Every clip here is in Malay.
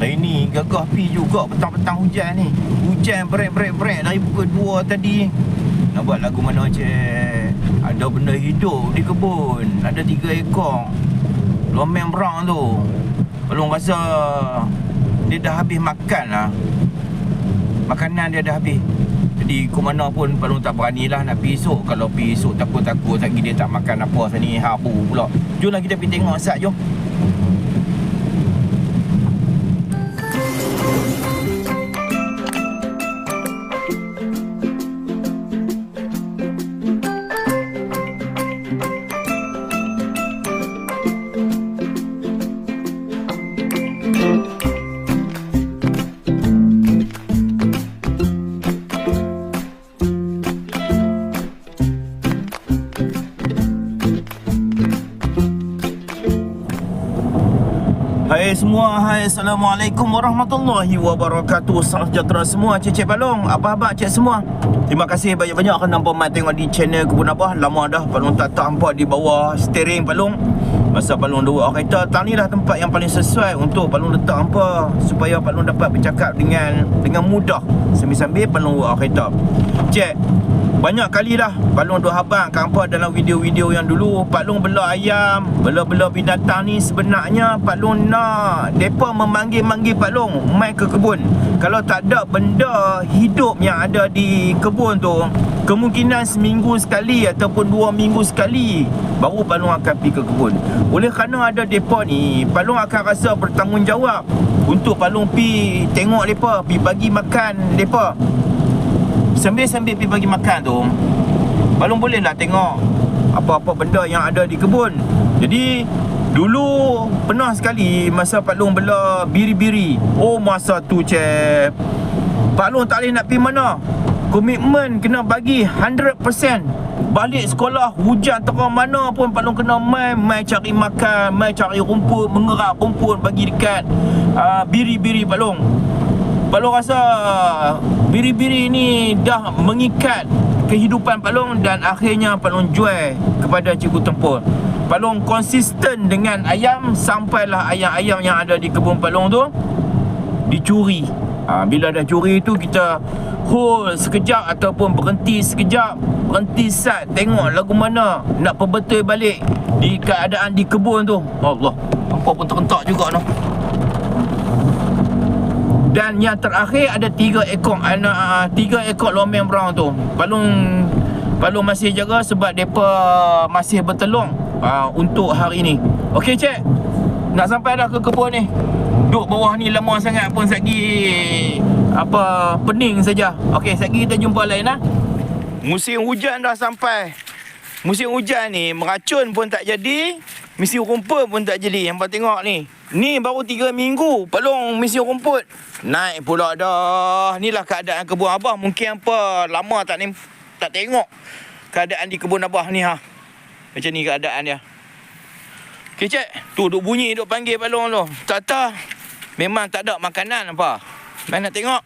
Hari ni gagah pi juga petang-petang hujan ni. Hujan berat-berat-berat dari pukul 2 tadi. Nak buat lagu mana cik? Ada benda hidup di kebun. Ada tiga ekor. Lomeng berang tu. Belum rasa Dia dah habis makan lah. Makanan dia dah habis. Jadi ke mana pun Palung tak berani lah nak pergi esok. Kalau pergi esok takut-takut Lagi dia tak makan apa. Sini habu pula. Jomlah kita pergi tengok Sat jom semua, hai Assalamualaikum warahmatullahi wabarakatuh. Salam sejahtera semua, cik-cik balong. Apa-apa cik semua? Terima kasih banyak-banyak kerana hampa mai tengok di channel Kebun Abah. Lama dah Palung tak tak hampa di bawah steering Palung Masa Palung dua orang kereta Tang ni lah tempat yang paling sesuai Untuk Palung letak hampa Supaya Palung dapat bercakap dengan dengan mudah. Sambil-sambil Palung dua orang kereta. Cik banyak kali dah Pak Long duk habang kat hampa dalam video-video yang dulu Pak Long bela ayam. Bela-bela binatang ni sebenarnya Pak Long nak. Mereka memanggil-manggil Pak Long Main ke kebun? Kalau tak ada benda hidup yang ada di kebun tu Kemungkinan seminggu sekali Ataupun dua minggu sekali Baru Pak Long akan pergi ke kebun. Oleh kerana ada mereka ni Pak Long akan rasa bertanggungjawab Untuk Pak Long pergi tengok mereka Pergi bagi makan mereka Sambil-sambil pergi bagi makan tu Balong boleh lah tengok Apa-apa benda yang ada di kebun. Jadi Dulu Pernah sekali Masa Pak Long bela biri-biri. Oh masa tu cep. Pak Long tak boleh nak pergi mana. Komitmen kena bagi 100% Balik sekolah Hujan terang mana pun Pak Long kena main Main cari makan Main cari rumput Mengerak rumput Bagi dekat uh, Biri-biri Pak Long Pak Long rasa biri-biri ni dah mengikat kehidupan Pak Long dan akhirnya Pak Long jual kepada Cikgu Tempur. Pak Long konsisten dengan ayam sampailah ayam-ayam yang ada di kebun Pak Long tu dicuri. Ha, bila dah curi tu kita hold sekejap ataupun berhenti sekejap berhenti sat tengok lagu mana nak perbetul balik di keadaan di kebun tu Allah apa pun terentak juga noh dan yang terakhir ada tiga ekor anak uh, tiga ekor lomeng brown tu. Palung Palung masih jaga sebab depa masih bertelung uh, untuk hari ni. Okey cik. Nak sampai dah ke kebun ni. Duk bawah ni lama sangat pun sagi apa pening saja. Okey, sagi kita jumpa lain ah. Musim hujan dah sampai. Musim hujan ni meracun pun tak jadi, misi rumput pun tak jadi. Hampa tengok ni. Ni baru 3 minggu pelong misi rumput. Naik pula dah. Inilah keadaan kebun abah. Mungkin apa lama tak ni tak tengok keadaan di kebun abah ni ha. Macam ni keadaan dia. Cik, tu duk bunyi duk panggil pelong tu. Tak. Memang tak ada makanan apa. Mai nak tengok.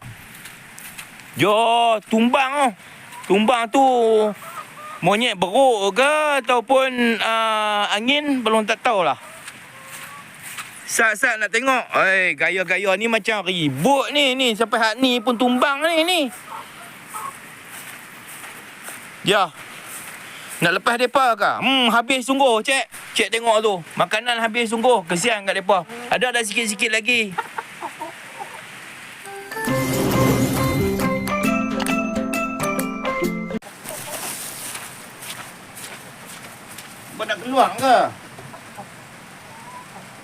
Jo, tumbang tu. Tumbang tu monyet beruk ke ataupun uh, angin belum tak tahulah. Sat-sat nak tengok. Eh, gaya-gaya ni macam ribut ni ni sampai hak ni pun tumbang ni ni. Ya. Nak lepas depa ke? Hmm, habis sungguh, cek. Cek tengok tu. Makanan habis sungguh. Kesian kat depa. Ada ada sikit-sikit lagi. Kau nak keluar ke?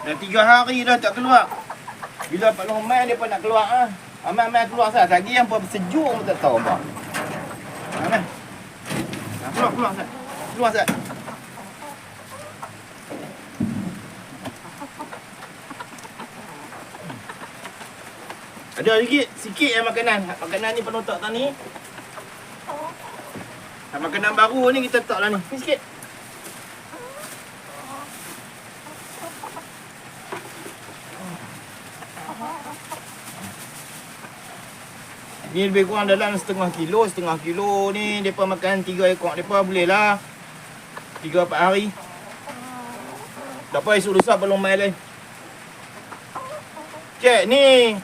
Dah tiga hari dah tak keluar. Bila Pak Long main dia pun nak keluar ah. Amal-amal keluar sah. Lagi yang pun sejuk pun tak tahu apa. Amal. Nah, keluar keluar sah. Keluar sah. Ada sikit, sikit yang makanan. Makanan ni penuh tak ni. Makanan baru ni kita letak lah. Ni sikit. Ni lebih kurang dalam setengah kilo, setengah kilo ni depa makan tiga ekor depa boleh lah. Tiga empat hari. Tak apa esok lusa belum main lain. Cik, ni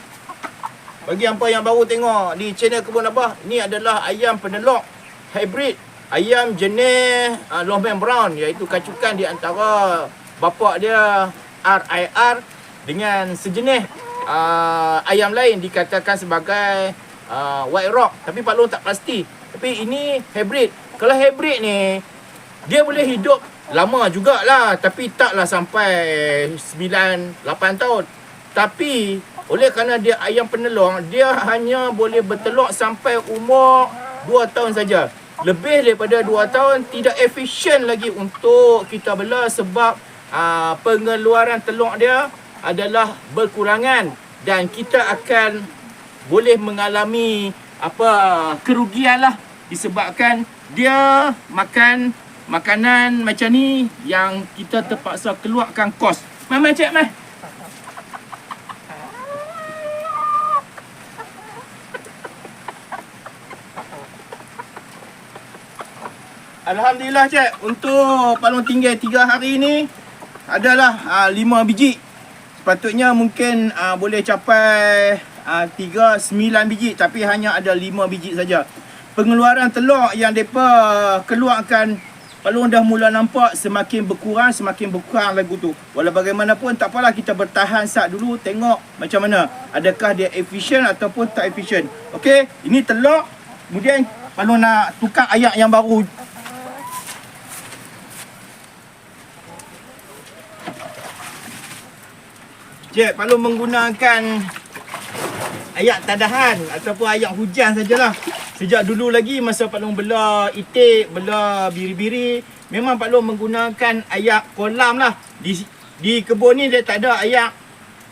bagi apa yang baru tengok di channel Kebun Abah, ni adalah ayam penelok hybrid. Ayam jenis uh, Longman Brown iaitu kacukan di antara bapak dia RIR dengan sejenis uh, ayam lain dikatakan sebagai uh, White Rock tapi Pak Long tak pasti. Tapi ini hybrid. Kalau hybrid ni dia boleh hidup lama jugalah tapi taklah sampai 9 8 tahun. Tapi oleh kerana dia ayam penelong, dia hanya boleh bertelur sampai umur 2 tahun saja. Lebih daripada 2 tahun tidak efisien lagi untuk kita bela sebab aa, pengeluaran telur dia adalah berkurangan dan kita akan boleh mengalami apa kerugian lah disebabkan dia makan makanan macam ni yang kita terpaksa keluarkan kos. Mai mai cik mai. Alhamdulillah cik untuk palung tinggal 3 hari ni adalah uh, 5 biji. Sepatutnya mungkin uh, boleh capai uh, 3 9 biji tapi hanya ada 5 biji saja. Pengeluaran telur yang depa keluarkan Palung dah mula nampak semakin berkurang, semakin berkurang lagu tu. Walau bagaimanapun tak apalah kita bertahan sat dulu tengok macam mana. Adakah dia efisien ataupun tak efisien. Okey, ini telur. Kemudian Palung nak tukar ayak yang baru Cik, Palung menggunakan ayak tadahan ataupun ayak hujan sajalah. Sejak dulu lagi masa Pak Long bela itik, bela biri-biri, memang Pak Long menggunakan ayak kolam lah. Di di kebun ni dia tak ada ayak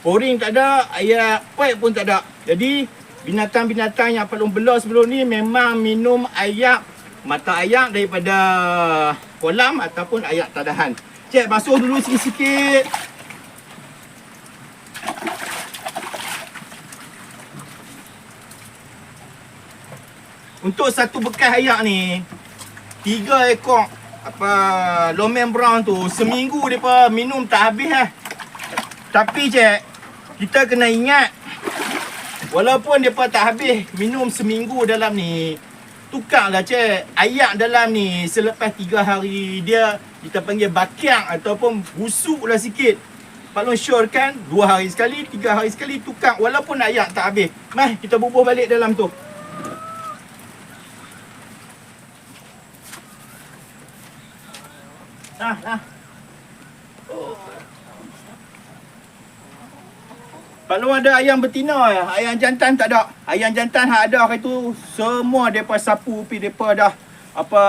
poring tak ada, ayak pipe pun tak ada. Jadi binatang-binatang yang Pak Long bela sebelum ni memang minum ayak mata ayak daripada kolam ataupun ayak tadahan. Cik basuh dulu sikit-sikit. Untuk satu bekas ayak ni Tiga ekor Apa Lomen brown tu Seminggu depa minum tak habis lah. Tapi cik Kita kena ingat Walaupun depa tak habis Minum seminggu dalam ni Tukarlah cik Ayak dalam ni Selepas tiga hari Dia Kita panggil bakiak Ataupun busuk lah sikit. Pak Long syorkan Dua hari sekali Tiga hari sekali Tukar Walaupun ayak tak habis. Mari kita bubuh balik dalam tu Nah, nah. Oh. Kalau ada ayam betina ya, ayam jantan tak ada. Ayam jantan hak ada hari tu semua depa sapu pi depa dah apa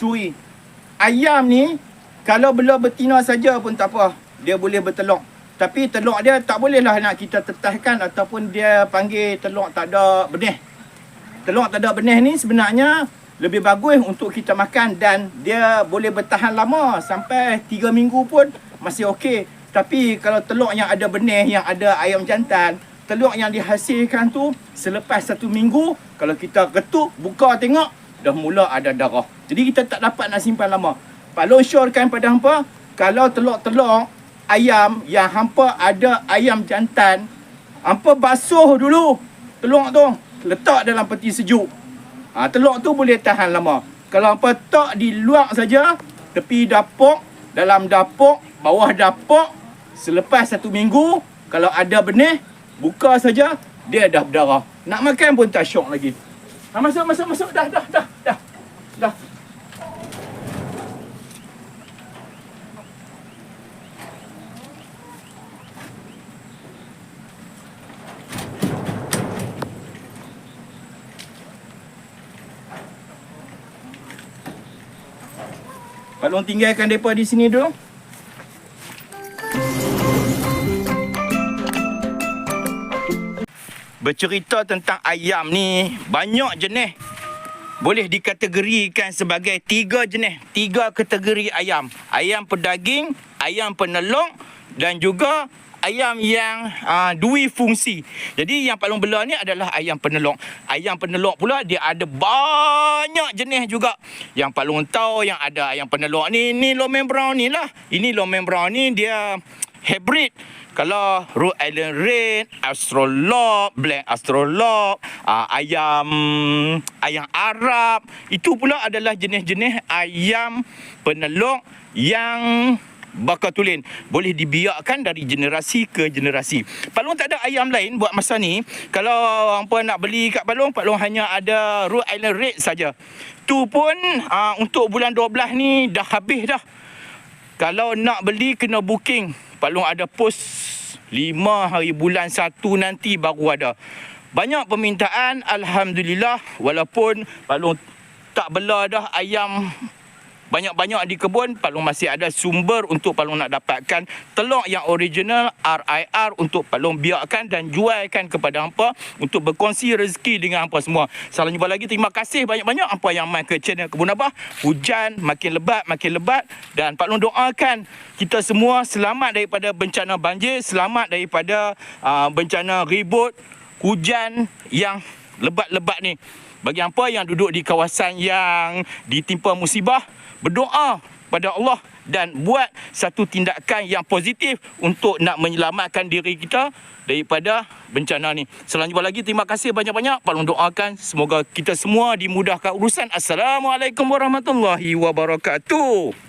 curi. Ayam ni kalau bela betina saja pun tak apa, dia boleh bertelur. Tapi telur dia tak bolehlah nak kita tetahkan ataupun dia panggil telur tak ada benih. Telur tak ada benih ni sebenarnya lebih bagus untuk kita makan dan dia boleh bertahan lama sampai 3 minggu pun masih okey. Tapi kalau telur yang ada benih, yang ada ayam jantan, telur yang dihasilkan tu selepas satu minggu, kalau kita ketuk, buka tengok, dah mula ada darah. Jadi kita tak dapat nak simpan lama. Pak Long syorkan pada hampa, kalau telur-telur ayam yang hampa ada ayam jantan, hampa basuh dulu telur tu. Letak dalam peti sejuk. Ha, telur tu boleh tahan lama. Kalau apa tak di luar saja, tepi dapur, dalam dapur, bawah dapur, selepas satu minggu, kalau ada benih, buka saja, dia dah berdarah. Nak makan pun tak syok lagi. Ha, masuk, masuk, masuk. Dah, dah, dah, dah. Dah. Long tinggalkan mereka di sini dulu. Bercerita tentang ayam ni, banyak jenis. Boleh dikategorikan sebagai tiga jenis. Tiga kategori ayam. Ayam pedaging, ayam penelong dan juga ayam yang uh, dui fungsi. Jadi yang paling bela ni adalah ayam penelok. Ayam penelok pula dia ada banyak jenis juga. Yang paling tahu yang ada ayam penelok ni ni Lomen Brown ni lah. Ini Lomen Brown ni dia hybrid. Kalau Rhode Island Red, Astrolog, Black Astrolog, uh, ayam ayam Arab, itu pula adalah jenis-jenis ayam peneluk yang bakar tulen boleh dibiarkan dari generasi ke generasi. Palung tak ada ayam lain buat masa ni. Kalau hangpa nak beli kat Palung, Palung hanya ada Rhode Island Red saja. Tu pun uh, untuk bulan 12 ni dah habis dah. Kalau nak beli kena booking. Palung ada pos 5 hari bulan 1 nanti baru ada. Banyak permintaan alhamdulillah walaupun Palung tak bela dah ayam banyak-banyak di kebun Palung masih ada sumber untuk Palung nak dapatkan telur yang original RIR untuk Palung biarkan dan jualkan kepada hampa untuk berkongsi rezeki dengan hampa semua. Salam jumpa lagi. Terima kasih banyak-banyak hampa yang main ke channel Kebun Abah. Hujan makin lebat, makin lebat dan Palung doakan kita semua selamat daripada bencana banjir, selamat daripada uh, bencana ribut, hujan yang lebat-lebat ni. Bagi hampa yang duduk di kawasan yang ditimpa musibah, berdoa pada Allah dan buat satu tindakan yang positif untuk nak menyelamatkan diri kita daripada bencana ni. Selain jumpa lagi, terima kasih banyak-banyak. Palung doakan semoga kita semua dimudahkan urusan. Assalamualaikum warahmatullahi wabarakatuh.